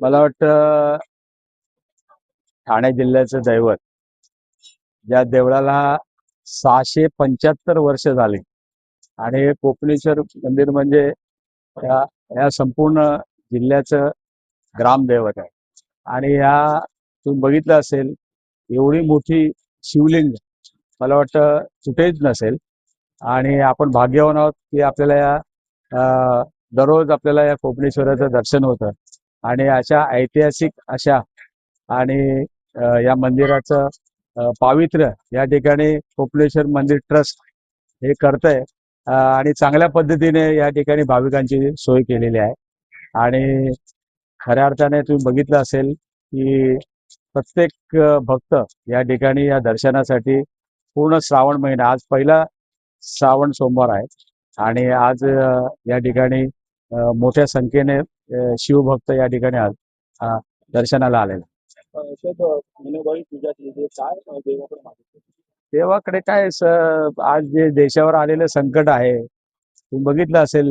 मला वाटतं ठाणे जिल्ह्याचं दैवत ज्या देवळाला सहाशे पंच्याहत्तर वर्ष झाली आणि कोपनेश्वर मंदिर म्हणजे या या संपूर्ण जिल्ह्याचं ग्रामदैवत आहे. आणि या तुम्ही बघितलं असेल एवढी मोठी शिवलिंग मला वाटतं कुठेच नसेल. आणि आपण भाग्यवान आहोत की आपल्याला या दररोज आपल्याला या कोपनेश्वराचं दर्शन होतं. आणि अशा ऐतिहासिक अशा आणि या मंदिराचं पावित्र्य या ठिकाणी कोपलेश्वर मंदिर ट्रस्ट हे करतंय. आणि चांगल्या पद्धतीने या ठिकाणी भाविकांची सोय केलेली आहे. आणि खऱ्या अर्थाने तुम्ही बघितलं असेल की प्रत्येक भक्त या ठिकाणी या दर्शनासाठी पूर्ण श्रावण महिना आज पहिला श्रावण सोमवार आहे. आणि आज या ठिकाणी मोठ्या संख्येने शिवभक्त या ठिकाणी आज दर्शनाला आलेला. काय देवाकडे काय आज जे देशावर आलेलं संकट आहे तुम्ही बघितलं असेल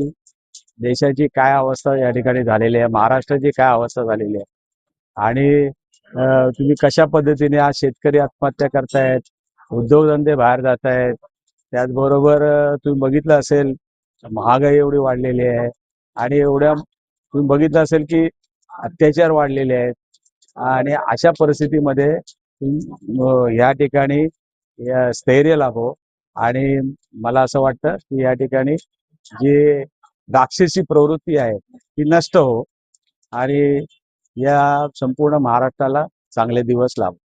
देशाची काय अवस्था या ठिकाणी झालेली आहे महाराष्ट्राची काय अवस्था झालेली आहे. आणि तुम्ही कशा पद्धतीने आज शेतकरी आत्महत्या करतायत उद्योगधंदे बाहेर जात आहेत त्याचबरोबर तुम्ही बघितलं असेल महागाई एवढी वाढलेली आहे. आणि एवढ्या तुम्ही बघितलं असेल की अत्याचार वाढलेले आहेत. आणि अशा परिस्थितीमध्ये ह्या या ठिकाणी स्थैर्य लाभो. आणि मला असं वाटतं की या ठिकाणी जी राक्षसी प्रवृत्ती आहे ती नष्ट हो. आणि या संपूर्ण महाराष्ट्राला चांगले दिवस लाभो.